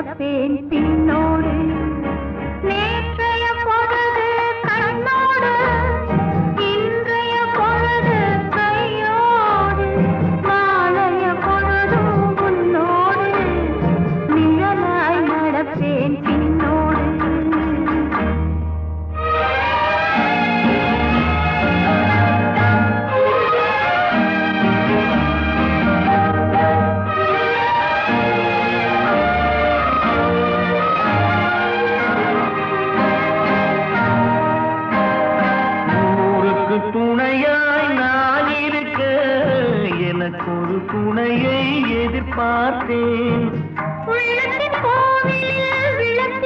நடப்பேன் உனக்கு துணையாய் நான் இருக்க எனக்கு ஒரு துணையை எதிர்பார்த்தேன்.